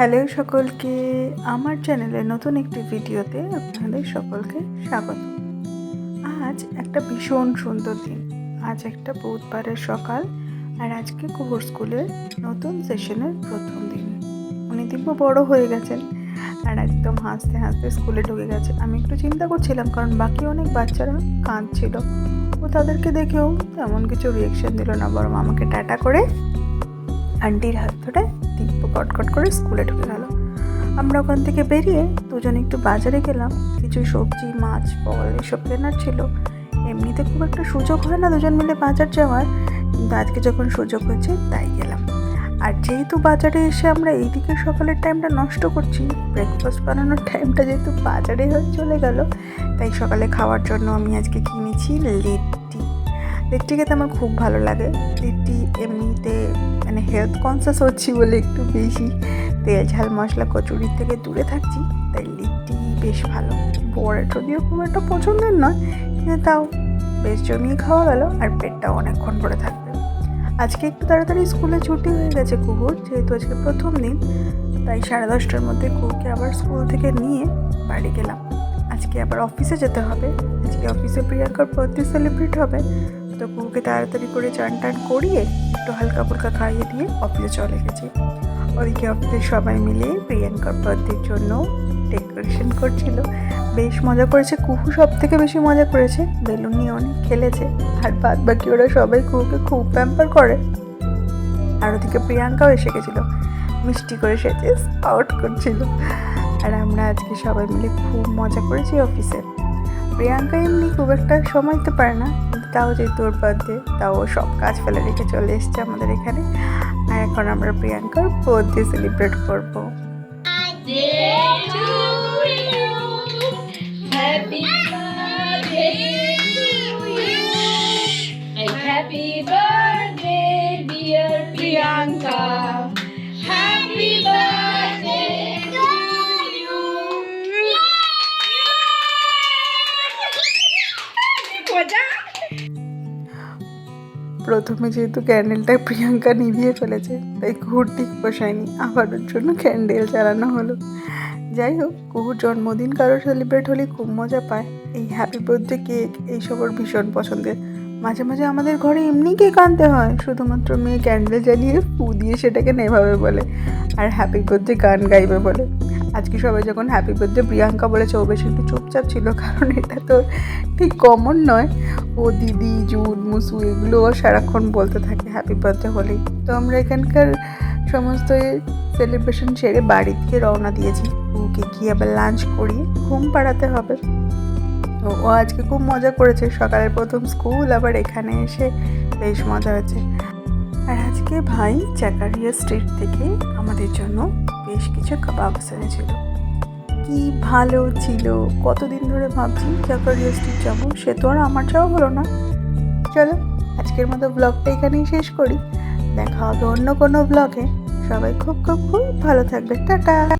Hello সকলকে, আমার চ্যানেলে নতুন একটি ভিডিওতে আপনাদের সকলকে স্বাগত। আজ একটা ভীষণ সুন্দর দিন। আজ একটা বুধবারের সকাল আর আজকে কুহুর স্কুলের নতুন সেশনের প্রথম দিন। উনি দিব্য বড় হয়ে গেছেন আর একদম হাসতে হাসতে স্কুলে ঢুকে গেছে। আমি একটু চিন্তা করছিলাম কারণ বাকি অনেক বাচ্চারা কাঁদছিল। ও তাদেরকে দেখেও তেমন কিছু রিয়েকশন দিল না। বরং আমাকে টাটা করে আন্টির হাত ধরে দিব্য কটকট করে স্কুলে ঢুকে গেল। আমরা ওখান থেকে বেরিয়ে দুজন একটু বাজারে গেলাম। কিছু সবজি, মাছ, ফল এসব কেনার ছিল। এমনিতে খুব একটা সুযোগ হয় না দুজন মিলে বাজার যাওয়ার। কিন্তু আজকে যখন সুযোগ হয়েছে, তাই গেলাম। আর যেহেতু বাজারে এসে আমরা এইদিকে সকালের টাইমটা নষ্ট করছি ব্রেকফাস্ট বানানোর টাইমটা যেহেতু বাজারে হয়ে চলে গেল, তাই সকালে খাওয়ার জন্য আমি আজকে কিনেছি লিট্টি। লিট্টি খেতে আমার খুব ভালো লাগে। লিট্টি এমনিতে মানে হেলথ কনসিয়াস হচ্ছি বলে একটু বেশি। তেল, ঝাল, মশলা, কচুরির থেকে দূরে থাকছি, তাই লিট্টি বেশ ভালো। বড় যদিও খুব একটা পছন্দের নয়, কিন্তু তাও বেশ জমিয়ে খাওয়া গেল আর পেটটাও অনেকক্ষণ পরে থাকবে। আজকে একটু তাড়াতাড়ি স্কুলে ছুটি হয়ে গেছে কুকুর, যেহেতু আজকে প্রথম দিন, তাই সাড়ে দশটার মধ্যে কুকুরকে আবার স্কুল থেকে নিয়ে বাড়ি গেলাম। আজকে আবার অফিসে যেতে হবে। আজকে অফিসে প্রিয়াঙ্কার বার্থডে সেলিব্রেট হবে। তো কুকুরকে তাড়াতাড়ি করে চান টান করিয়ে একটু হালকা ফুলকা খাইয়ে দিয়ে অফিসে চলে গেছি। ওদিকে অফিসে সবাই মিলে প্রিয়াঙ্কার বার্থডের জন্য ডেকোরেশন করছিল। বেশ মজা করেছে। কুহু সব থেকে বেশি মজা করেছে। বেলুন নিয়ে অনেক খেলেছে। আর বাদ বাকি ওরা সবাই কুহুকে খুব প্যাম্পার করে। আর ওদিকে প্রিয়াঙ্কাও এসে গেছিল। মিষ্টি করে সেজে আউট করছিল। আর আমরা আজকে সবাই মিলে খুব মজা করেছি অফিসে। প্রিয়াঙ্কা এমনি খুব একটা সময় দিতে পারে না। কিন্তু তাও যেহেতু ওর বার্থডে তাও সব কাজ ফেলে রেখে চলে এসছে আমাদের এখানে। আর এখন আমরা প্রিয়াঙ্কার বার্থডে সেলিব্রেট করব। Birthday to প্রথমে যেহেতু ক্যান্ডেলটা প্রিয়াঙ্কা নিভিয়ে ফেলেছে, তাই কুহুর ঠিক পোষায়নি আবার ওর জন্য ক্যান্ডেল জ্বালানো হলো। যাই হোক, কুহুর জন্মদিন কারও সেলিব্রেট হলে খুব মজা পায়। এই হ্যাপি বার্থডে কেক এইসব ওর ভীষণ পছন্দের। মাঝে মাঝে আমাদের ঘরে এমনি কেক আনতে হয়, শুধুমাত্র মেয়ে ক্যান্ডেল জ্বালিয়ে ফু দিয়ে সেটাকে নেভাবে বলে, আর হ্যাপি বার্থডে গান গাইবে বলে। আজকে সবাই যখন হ্যাপি বার্থডে প্রিয়াঙ্কা বলেছে, ও বেশ একটু চুপচাপ ছিল, কারণ এটা তো ঠিক কমন নয়। ও দিদি, জুন, মুসু এগুলো সারাক্ষণ বলতে থাকে হ্যাপি বার্থডে হলেই তো আমরা এখানকার সমস্ত সেলিব্রেশন সেরে বাড়ি থেকে রওনা দিয়েছি। ওকে গিয়ে আবার লাঞ্চ করিয়ে ঘুম পাড়াতে হবে। তো ও আজকে খুব মজা করেছে। সকালের প্রথম স্কুল, আবার এখানে এসে বেশ মজা হয়েছে। আর আজকে ভাই চাকারিয়া স্ট্রিট থেকে আমাদের জন্য বেশ কিছু কাবাব এনেছিল। কি ভালো ছিল? কতদিন ধরে ভাবছি চাকারিয়া স্ট্রিট যাব সে তো আর আমার যাওয়া হলো না। চলো, আজকের মতো ব্লগটা এখানেই শেষ করি। দেখা হবে অন্য কোনো ব্লগে সবাই খুব খুব খুব ভালো থাকবে। টাটা!